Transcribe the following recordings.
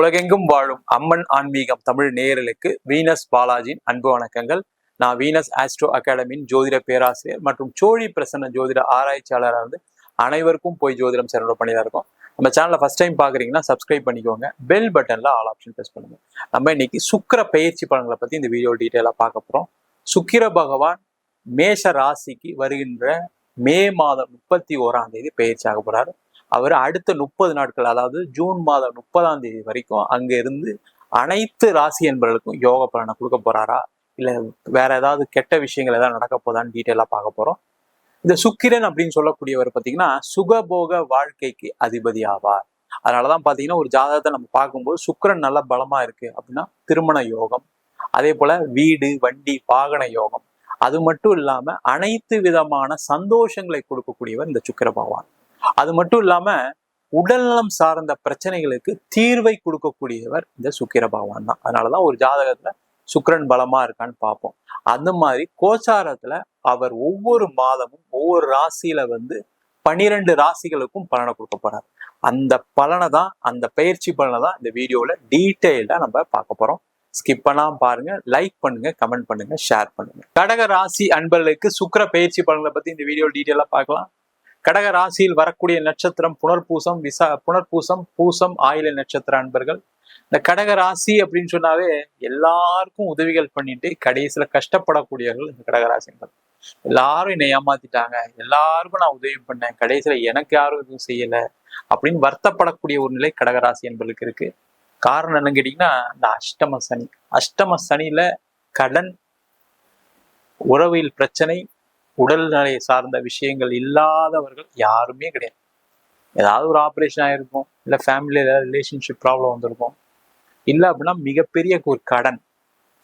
உலகெங்கும் வாழும் அம்மன் ஆன்மீகம் தமிழ் நேயர்களுக்கு வீனஸ் பாலாஜியின் அன்பு வணக்கங்கள். நான் வீனஸ் ஆஸ்ட்ரோ அகாடமியின் ஜோதிட பேராசிரியர் மற்றும் சோழி பிரசன்ன ஜோதிட ஆராய்ச்சியாளராக வந்து அனைவருக்கும் போய் ஜோதிடம் சேனல் பண்ணி தான் இருக்கோம். நம்ம சேனலை ஃபர்ஸ்ட் டைம் பார்க்குறீங்கன்னா சப்ஸ்கிரைப் பண்ணிக்கோங்க. பெல் பட்டனில் ஆல் ஆப்ஷன் ப்ரெஸ் பண்ணுங்க. நம்ம இன்னைக்கு சுக்கிர பயிற்சி பலன்களை பற்றி இந்த வீடியோ டீட்டெயிலாக பார்க்க போகிறோம் சுக்கிர பகவான் மேஷ ராசிக்கு வருகின்ற மே மாதம் முப்பத்தி ஓராம் தேதி பயிற்சி ஆக போறாரு. அவர் அடுத்த முப்பது நாட்கள் அதாவது ஜூன் மாதம் முப்பதாம் தேதி வரைக்கும் அங்க இருந்து அனைத்து ராசி என்பவர்களுக்கும் யோக பலனை கொடுக்க போறாரா? இல்ல வேற ஏதாவது கெட்ட விஷயங்கள் ஏதாவது நடக்க போதான்னு டீட்டெயிலா பார்க்க போறோம். இந்த சுக்கிரன் அப்படின்னு சொல்லக்கூடியவர் பார்த்தீங்கன்னா சுகபோக வாழ்க்கைக்கு அதிபதி ஆவார். அதனாலதான் பாத்தீங்கன்னா ஒரு ஜாதகத்தை நம்ம பார்க்கும்போது சுக்கிரன் நல்ல பலமா இருக்கு அப்படின்னா திருமண யோகம் அதே போல வீடு வண்டி வாகன யோகம் அது மட்டும் இல்லாம அனைத்து விதமான சந்தோஷங்களை கொடுக்கக்கூடியவர் இந்த சுக்கர பகவான். அது மட்டும் இல்லாம உடல்நலம் சார்ந்த பிரச்சனைகளுக்கு தீர்வை கொடுக்கக்கூடியவர் இந்த சுக்கிர பகவான் தான். அதனாலதான் ஒரு ஜாதகத்துல சுக்கரன் பலமா இருக்கான்னு பார்ப்போம். அந்த மாதிரி கோச்சாரத்துல அவர் ஒவ்வொரு மாதமும் ஒவ்வொரு ராசியில வந்து பனிரெண்டு ராசிகளுக்கும் பலனை கொடுக்க போறார். அந்த பலனை தான் அந்த பயிற்சி பலனை தான் இந்த வீடியோல டீட்டெயில்டா நம்ம பார்க்க போறோம். ஸ்கிப் பண்ணாம பாருங்க லைக் பண்ணுங்க கமெண்ட் பண்ணுங்க ஷேர் பண்ணுங்க. கடக ராசி அன்பர்களுக்கு சுக்கிர பயிற்சி பலன்களை பத்தி இந்த வீடியோ டீட்டெயிலா பார்க்கலாம். கடக ராசியில் வரக்கூடிய நட்சத்திரம் புனர்பூசம் விசா புனர்பூசம் பூசம் ஆயில நட்சத்திர அன்பர்கள். இந்த கடக ராசி அப்படின்னு சொன்னாவே எல்லாருக்கும் உதவிகள் பண்ணிட்டு கடைசியில கஷ்டப்படக்கூடியவர்கள் இந்த கடக ராசிகள் எல்லாரும் என்னை ஏமாத்திட்டாங்க எல்லாருக்கும் நான் உதவி பண்ணேன் கடைசியில எனக்கு யாரும் எதுவும் செய்யல அப்படின்னு வருத்தப்படக்கூடிய ஒரு நிலை கடகராசி என்பதுக்கு இருக்கு. காரணம் என்னன்னு கேட்டீங்கன்னா இந்த அஷ்டம சனி. அஷ்டம சனியில கடன் உறவில் பிரச்சனை உடல்நிலை சார்ந்த விஷயங்கள் இல்லாதவர்கள் யாருமே கிடையாது. ஏதாவது ஒரு ஆப்ரேஷன் ஆயிருக்கும். இல்லை ஃபேமிலியில் ஏதாவது ரிலேஷன்ஷிப் ப்ராப்ளம் வந்திருக்கும். இல்லை அப்படின்னா மிகப்பெரிய ஒரு கடன்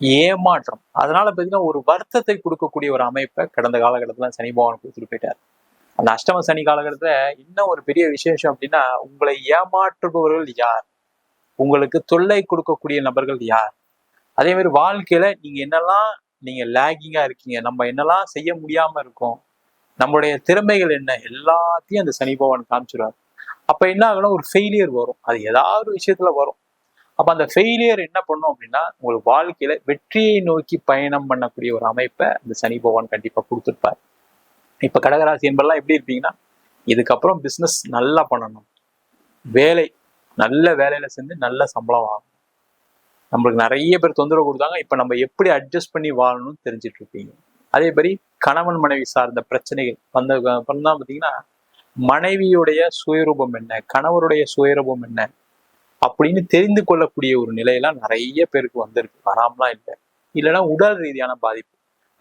ஏமாற்றம். அதனால பார்த்தீங்கன்னா ஒரு வருத்தத்தை கொடுக்கக்கூடிய ஒரு அமைப்பை கடந்த காலகட்டத்தில் சனி பகவான் கொடுத்துட்டு போயிட்டார். அந்த அஷ்டம சனி காலகட்டத்தில் இன்னும் ஒரு பெரிய விசேஷம் அப்படின்னா உங்களை ஏமாற்றுபவர்கள் யார்? உங்களுக்கு தொல்லை கொடுக்கக்கூடிய நபர்கள் யார்? அதே மாதிரி வாழ்க்கையில நீங்க என்னெல்லாம் நீங்க லேகிங்கா இருக்கீங்க நம்ம என்னெல்லாம் செய்ய முடியாம இருக்கோம் நம்மளுடைய திறமைகள் என்ன எல்லாத்தையும் அந்த சனி பகவான் காமிச்சிருவார். அப்ப என்ன ஆகணும்? ஒரு ஃபெயிலியர் வரும். அது ஏதாவது ஒரு விஷயத்துல வரும். அப்ப அந்த ஃபெயிலியர் என்ன பண்ணும் அப்படின்னா உங்களுக்கு வாழ்க்கையில வெற்றியை நோக்கி பயணம் பண்ணக்கூடிய ஒரு அமைப்பை அந்த சனி பகவான் கண்டிப்பா கொடுத்துருப்பார். இப்ப கடகராசி என்பதெல்லாம் எப்படி இருப்பீங்கன்னா இதுக்கப்புறம் பிஸ்னஸ் நல்லா பண்ணணும். வேலை நல்ல வேலையில செஞ்சு நல்ல சம்பளம் ஆகும் நம்மளுக்கு நிறைய பேர் தொந்தரவு கொடுத்தாங்க. இப்ப நம்ம எப்படி அட்ஜஸ்ட் பண்ணி வாழணும்னு தெரிஞ்சிட்டு இருப்பீங்க அதே மாதிரி கணவன் மனைவி சார்ந்த பிரச்சனைகள் வந்த அப்புறம் தான் பார்த்தீங்கன்னா மனைவியுடைய சுயரூபம் என்ன? கணவருடைய சுயரூபம் என்ன? அப்படின்னு தெரிந்து கொள்ளக்கூடிய ஒரு நிலையெல்லாம் நிறைய பேருக்கு வந்திருக்கு. வராமலாம் இல்லை. இல்லைன்னா உடல் ரீதியான பாதிப்பு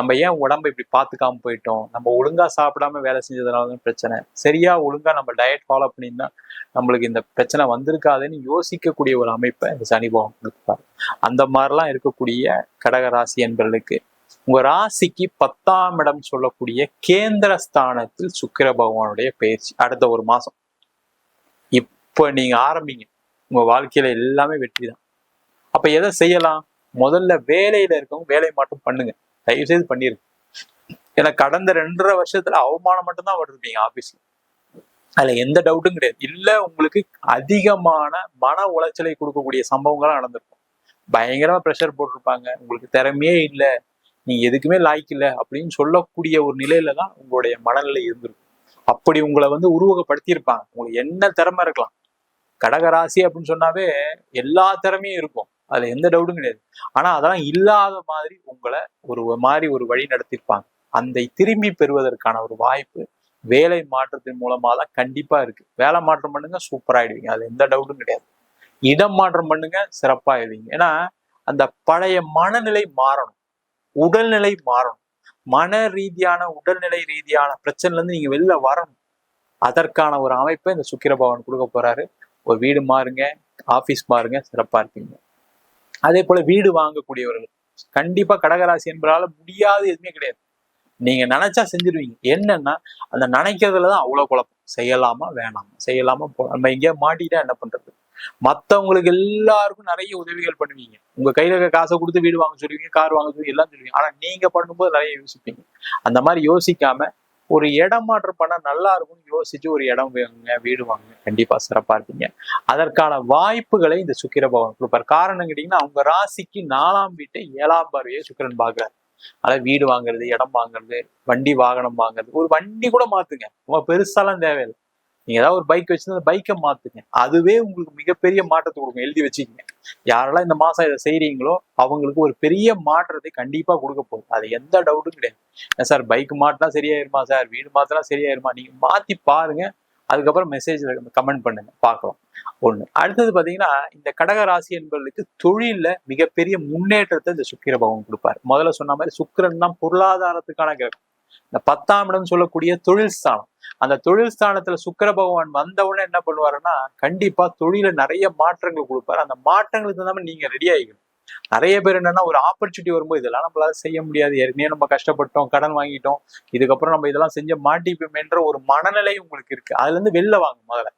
நம்ம ஏன் உடம்ப இப்படி பார்த்துக்காம போயிட்டோம்? நம்ம ஒழுங்கா சாப்பிடாம வேலை செஞ்சதுனால தான் பிரச்சனை. சரியா ஒழுங்கா நம்ம டயட் ஃபாலோ பண்ணியிருந்தா நம்மளுக்கு இந்த பிரச்சனை வந்திருக்காதுன்னு யோசிக்கக்கூடிய ஒரு அமைப்பை இந்த சனி கொடுப்பாரு அந்த மாதிரிலாம் இருக்கக்கூடிய கடகராசி என்பர்களுக்கு உங்க ராசிக்கு பத்தாம் இடம் சொல்லக்கூடிய கேந்திர ஸ்தானத்தில் சுக்கிர பகவானுடைய பயிற்சி அடுத்த ஒரு மாசம். இப்போ நீங்க ஆரம்பிங்க. உங்க வாழ்க்கையில எல்லாமே வெற்றி தான். அப்ப எதை செய்யலாம்? முதல்ல வேலையில இருக்கவங்க வேலையை மட்டும் பண்ணுங்க. தயவு செய்து பண்ணிருங்க. ஏன்னா கடந்த ரெண்டரை வருஷத்துல அவமானம் மட்டும்தான் விட்டுருப்பீங்க ஆபீஸ்ல அதுல எந்த டவுட்டும் கிடையாது. இல்ல உங்களுக்கு அதிகமான மன உளைச்சலை கொடுக்கக்கூடிய சம்பவங்கள்லாம் நடந்திருக்கும். பயங்கரமா ப்ரெஷர் போட்டிருப்பாங்க. உங்களுக்கு திறமையே இல்லை. நீ எதுக்குமே லாய்க்கு இல்லை அப்படின்னு சொல்லக்கூடிய ஒரு நிலையில தான் உங்களுடைய மனநிலை இருந்திருக்கும். அப்படி உங்களை வந்து உருவகப்படுத்தியிருப்பாங்க. உங்களுக்கு என்ன திறமை இருக்கலாம். கடகராசி அப்படின்னு சொன்னாவே எல்லா திறமையும் இருக்கும். அதுல எந்த டவுட்டும் கிடையாது. ஆனா அதெல்லாம் இல்லாத மாதிரி உங்களை ஒரு மாதிரி ஒரு வழி நடத்திருப்பாங்க அந்த திரும்பி பெறுவதற்கான ஒரு வாய்ப்பு வேலை மாற்றத்தின் மூலமா தான் கண்டிப்பா இருக்கு. வேலை மாற்றம் பண்ணுங்க சூப்பராயிடுவீங்க அது எந்த டவுட்டும் கிடையாது. இடம் மாற்றம் பண்ணுங்க சிறப்பாயிடுவீங்க. ஏன்னா அந்த பழைய மனநிலை மாறணும். உடல்நிலை மாறணும். மன ரீதியான உடல்நிலை ரீதியான பிரச்சனைல இருந்து நீங்க வெளில வரணும். அதற்கான ஒரு அமைப்பை இந்த சுக்கிரபவன் கொடுக்க போறாரு. ஒரு வீடு மாறுங்க ஆபீஸ் மாறுங்க சிறப்பா இருப்பீங்க. அதே போல வீடு வாங்கக்கூடியவர்கள். கண்டிப்பா கடகராசி என்பதால முடியாது எதுவுமே கிடையாது. நீங்க நினைச்சா செஞ்சிருவீங்க. என்னன்னா அந்த நினைக்கிறதுலதான் அவ்வளவு குழப்பம். செய்யலாமா வேணாமா? செய்யலாமா போ நம்ம எங்கேயா மாட்டிட்டா என்ன பண்றது? மத்தவங்களுக்கு எல்லாருக்கும் நிறைய உதவிகள் பண்ணுவீங்க. உங்க கையில இருக்க காசை கொடுத்து வீடு வாங்க சொல்லுவீங்க கார் வாங்க சொல்லுவீங்க எல்லாம் சொல்லுவீங்க. ஆனா நீங்க பண்ணும்போது நிறைய யோசிப்பீங்க. அந்த மாதிரி யோசிக்காம ஒரு இடம் மாற்றம் பண்ணால் நல்லா இருக்கும்னு யோசிச்சு ஒரு இடம் வாங்குங்க வீடு வாங்க கண்டிப்பா சிறப்பா இருப்பீங்க. அதற்கான வாய்ப்புகளை இந்த சுக்கிர பகவான் கொடுப்பார். காரணம் கேட்டீங்கன்னா அவங்க ராசிக்கு நாலாம் வீட்டை ஏழாம் பார்வையை சுக்கிரன் பார்க்கிறார். அதாவது வீடு வாங்குறது இடம் வாங்குறது வண்டி வாகனம் வாங்குறது. ஒரு வண்டி கூட மாத்துங்க. ரொம்ப பெருசாலாம் தேவையில்லை. நீங்க ஏதாவது ஒரு பைக் வச்சிருந்தா பைக்கை மாத்துங்க. அதுவே உங்களுக்கு மிகப்பெரிய மாற்றத்தை கொடுக்கும். எழுதி வச்சுக்கங்க. யாரெல்லாம் இந்த மாசம் இதை செய்யறீங்களோ அவங்களுக்கு ஒரு பெரிய மாற்றத்தை கண்டிப்பா கொடுக்க போகுது. அது எந்த டவுட்டும் கிடையாது. ஏன் சார் பைக் மாட்டினா சரியாயிருமா சார்? வீடு மாத்தினா சரியாயிருமா? நீங்க மாத்தி பாருங்க. அதுக்கப்புறம் மெசேஜ்ல கமெண்ட் பண்ணுங்க. பார்க்கலாம். ஒண்ணு. அடுத்தது பாத்தீங்கன்னா இந்த கடக ராசி என்பவர்களுக்கு தொழில்ல மிகப்பெரிய முன்னேற்றத்தை இந்த சுக்கிர பகவான் கொடுப்பாரு. முதல்ல சொன்ன மாதிரி சுக்கிரன் தான் பொருளாதாரத்துக்கான கிரகம். இந்த பத்தாம் இடம் சொல்லக்கூடிய தொழில் ஸ்தானம். அந்த தொழில் ஸ்தானத்துல சுக்கர பகவான் வந்தவுடனே என்ன பண்ணுவாருன்னா கண்டிப்பா தொழில நிறைய மாற்றங்கள் கொடுப்பாரு. அந்த மாற்றங்களுக்கு தகுந்த நீங்க ரெடி ஆகிக்கணும் நிறைய பேர் என்னன்னா ஒரு ஆப்பர்ச்சுனிட்டி வரும்போது இதெல்லாம் நம்மளால செய்ய முடியாது. ஏற்கனவே நம்ம கஷ்டப்பட்டோம் கடன் வாங்கிட்டோம். இதுக்கப்புறம் நம்ம இதெல்லாம் செஞ்ச மாட்டிப்போம்ன்ற ஒரு மனநிலை உங்களுக்கு இருக்கு. அதுல இருந்து வெளில வாங்க முதல்ல.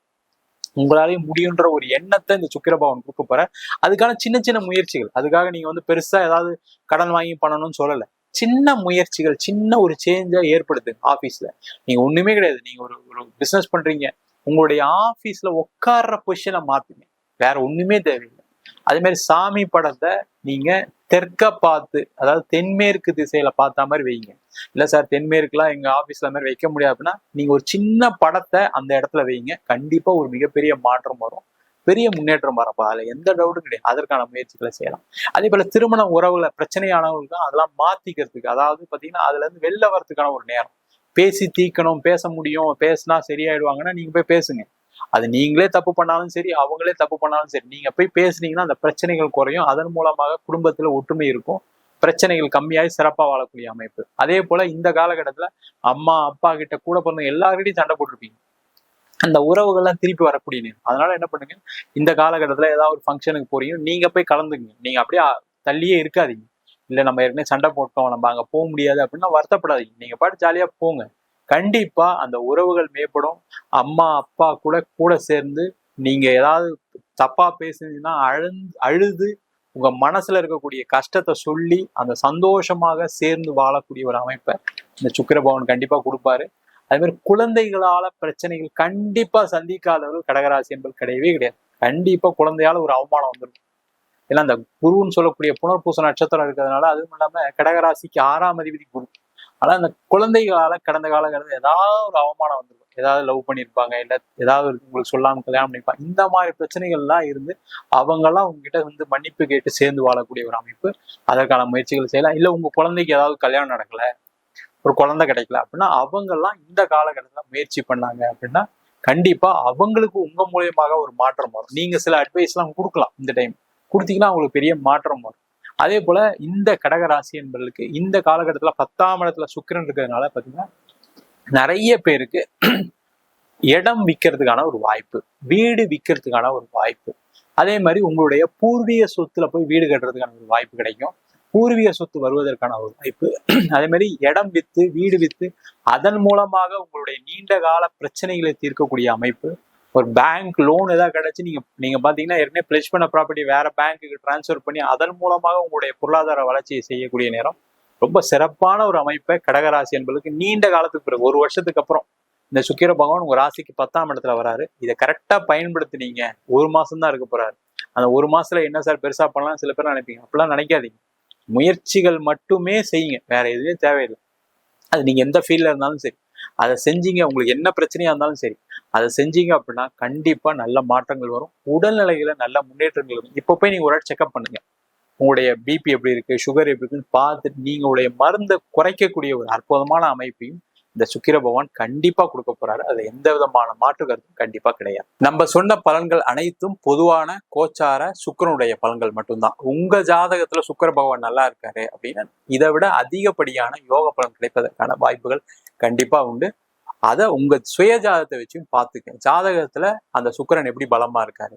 உங்களாலேயும் முடியுன்ற ஒரு எண்ணத்தை இந்த சுக்கிரபவன் கொடுக்க போற அதுக்கான சின்ன சின்ன முயற்சிகள். அதுக்காக நீங்க வந்து பெருசா ஏதாவது கடன் வாங்கி பண்ணணும்னு சொல்லல. சின்ன முயற்சிகள் சின்ன ஒரு சேஞ்சா ஏற்படுத்துங்க ஆபீஸ்ல நீங்க ஒண்ணுமே கிடையாது. நீங்க ஒரு ஒரு பிசினஸ் பண்றீங்க. உங்களுடைய ஆபீஸ்ல உட்கார்ற பொசிஷனை மாத்துங்க. வேற ஒண்ணுமே தேவையில்லை. அதே மாதிரி சாமி படத்தை நீங்க தெற்க பார்த்து அதாவது தென்மேற்கு திசையில பார்த்த மாதிரி வைங்க. இல்ல சார் தென்மேற்குலாம் எங்க ஆபீஸ்ல மாதிரி வைக்க முடியாது அப்படின்னா நீங்க ஒரு சின்ன படத்தை அந்த இடத்துல வைங்க. கண்டிப்பா ஒரு மிகப்பெரிய மாற்றம் வரும். பெரிய முன்னேற்றம் வரப்போ அதுல எந்த டவுட்டும் கிடையாது. அதற்கான முயற்சிகளை செய்யலாம். அதே போல திருமண உறவுல பிரச்சனையானவங்களுக்கு அதெல்லாம் மாத்திக்கிறதுக்கு அதாவது பாத்தீங்கன்னா அதுல இருந்து வெளில வரதுக்கான ஒரு நேரம். பேசி தீக்கணும் பேச முடியும் பேசினா சரியாயிடுவாங்கன்னா நீங்க போய் பேசுங்க. அது நீங்களே தப்பு பண்ணாலும் சரி அவங்களே தப்பு பண்ணாலும் சரி. நீங்க போய் பேசுனீங்கன்னா அந்த பிரச்சனைகள் குறையும். அதன் மூலமாக குடும்பத்துல ஒற்றுமை இருக்கும். பிரச்சனைகள் கம்மியாகி சிறப்பா வாழக்கூடிய அமைப்பு. அதே போல இந்த காலகட்டத்துல அம்மா அப்பா கிட்ட கூட பிறந்த எல்லார்கிட்டையும் சண்டை போட்டிருப்பீங்க. அந்த உறவுகள்லாம் திருப்பி வரக்கூடிய நேரம். அதனால என்ன பண்ணுங்க? இந்த காலகட்டத்தில் ஏதாவது ஒரு ஃபங்க்ஷனுக்கு போறீங்க நீங்க போய் கலந்துங்க. நீங்க அப்படியே தள்ளியே இருக்காதீங்க. இல்லை நம்ம ஏற்கனவே சண்டை போட்டோம் நம்ம அங்கே போக முடியாது அப்படின்னா வருத்தப்படாதீங்க. நீங்க பாட்டு ஜாலியா போங்க. கண்டிப்பா அந்த உறவுகள் மேம்படும். அம்மா அப்பா கூட கூட சேர்ந்து நீங்க ஏதாவது தப்பா பேசுனீங்கன்னா அழுந்து அழுது உங்க மனசுல இருக்கக்கூடிய கஷ்டத்தை சொல்லி அந்த சந்தோஷமாக சேர்ந்து வாழக்கூடிய ஒரு அமைப்பை இந்த சுக்கிர பவன் கண்டிப்பா கொடுப்பாரு. அதே மாதிரி குழந்தைகளால பிரச்சனைகள் கண்டிப்பா சந்திக்காதவர்கள் கடகராசி என்பது கிடையவே கிடையாது. கண்டிப்பா குழந்தையால ஒரு அவமானம் வந்துடும் ஏன்னா அந்த குருன்னு சொல்லக்கூடிய புனர்பூச நட்சத்திரம் இருக்கிறதுனால அதுவும் இல்லாம கடகராசிக்கு ஆறாம் அதிபதி குரு. ஆனா அந்த குழந்தைகளால கடந்த காலங்கிறது ஏதாவது ஒரு அவமானம் வந்துடும் ஏதாவது லவ் பண்ணியிருப்பாங்க இல்ல ஏதாவது உங்களுக்கு சொல்லாம கல்யாணம் பண்ணிருப்பாங்க இந்த மாதிரி பிரச்சனைகள்லாம் இருந்து அவங்கெல்லாம் உங்ககிட்ட வந்து மன்னிப்பு கேட்டு சேர்ந்து வாழக்கூடிய ஒரு அமைப்பு. அதற்கான முயற்சிகள் செய்யலாம். இல்ல உங்க குழந்தைக்கு ஏதாவது கல்யாணம் நடக்கலை ஒரு குழந்தை கிடைக்கல அப்படின்னா அவங்கெல்லாம் இந்த காலகட்டத்தில் முயற்சி பண்ணாங்க அப்படின்னா கண்டிப்பா அவங்களுக்கு உங்க மூலியமாக ஒரு மாற்றம் வரும். நீங்க சில அட்வைஸ் எல்லாம் கொடுக்கலாம் இந்த டைம் கொடுத்தீங்கன்னா அவங்களுக்கு பெரிய மாற்றம் வரும். அதே போல இந்த கடகராசி என்பவர்களுக்கு இந்த காலகட்டத்தில் பத்தாம் இடத்துல சுக்கிரன் இருக்கிறதுனால பார்த்தீங்கன்னா நிறைய பேருக்கு இடம் விற்கிறதுக்கான ஒரு வாய்ப்பு வீடு விற்கிறதுக்கான ஒரு வாய்ப்பு. அதே மாதிரி உங்களுடைய பூர்வீக சொத்துல போய் வீடு கட்டுறதுக்கான ஒரு வாய்ப்பு கிடைக்கும். பூர்வீக சொத்து வருவதற்கான ஒரு வாய்ப்பு. அதே மாதிரி இடம் வித்து வீடு வித்து அதன் மூலமாக உங்களுடைய நீண்ட கால பிரச்சனைகளை தீர்க்கக்கூடிய அமைப்பு. ஒரு பேங்க் லோன் ஏதாவது கிடைச்சு நீங்க நீங்க பாத்தீங்கன்னா ஏற்கனவே பிளஸ் பண்ண ப்ராப்பர்ட்டி வேற பேங்க்குக்கு டிரான்ஸ்ஃபர் பண்ணி அதன் மூலமாக உங்களுடைய பொருளாதார வளர்ச்சியை செய்யக்கூடிய நேரம். ரொம்ப சிறப்பான ஒரு அமைப்பை கடகராசி என்பதுக்கு நீண்ட காலத்துக்கு பிறகு ஒரு வருஷத்துக்கு அப்புறம் இந்த சுக்கிர பகவான் உங்க ராசிக்கு பத்தாம் இடத்துல வராரு. இதை கரெக்டா பயன்படுத்தினீங்க. ஒரு மாசம் தான் இருக்க போறாரு. அந்த ஒரு மாசத்துல என்ன சார் பெருசா பண்ணலாம் சில பேர் நினைப்பீங்க. அப்படிலாம் நினைக்காதீங்க. முயற்சிகள் மட்டுமே செய்யுங்க. வேற எதுவுமே தேவையில்லை. அது நீங்க எந்த ஃபீல்ட்ல இருந்தாலும் சரி. அதை செஞ்சீங்க உங்களுக்கு என்ன பிரச்சனையா இருந்தாலும் சரி. அதை செஞ்சீங்க அப்படின்னா கண்டிப்பா நல்ல மாற்றங்கள் வரும். உடல்நிலையில நல்ல முன்னேற்றங்கள் வரும். இப்போ போய் நீங்க ஒரு செக்அப் பண்ணுங்க. உங்களுடைய பிபி எப்படி இருக்கு? சுகர் எப்படி இருக்குன்னு பார்த்துட்டு நீங்கள் உங்களுடைய மருந்தை குறைக்கக்கூடிய ஒரு அற்புதமான அமைப்பையும் இந்த சுக்கிர பகவான் கண்டிப்பா கொடுக்க போறாரு. அது எந்த விதமான மாற்று கருத்தும் கண்டிப்பா கிடையாது. நம்ம சொன்ன பலன்கள் அனைத்தும் பொதுவான கோச்சார சுக்கரனுடைய பலன்கள் மட்டும்தான். உங்க ஜாதகத்துல சுக்கர பகவான் நல்லா இருக்காரு அப்படின்னா இதை விட அதிகப்படியான யோக பலன் கிடைப்பதற்கான வாய்ப்புகள் கண்டிப்பா உண்டு. அதை உங்க சுய ஜாதகத்தை வச்சும் பார்த்துக்க. ஜாதகத்துல அந்த சுக்கரன் எப்படி பலமா இருக்காரு?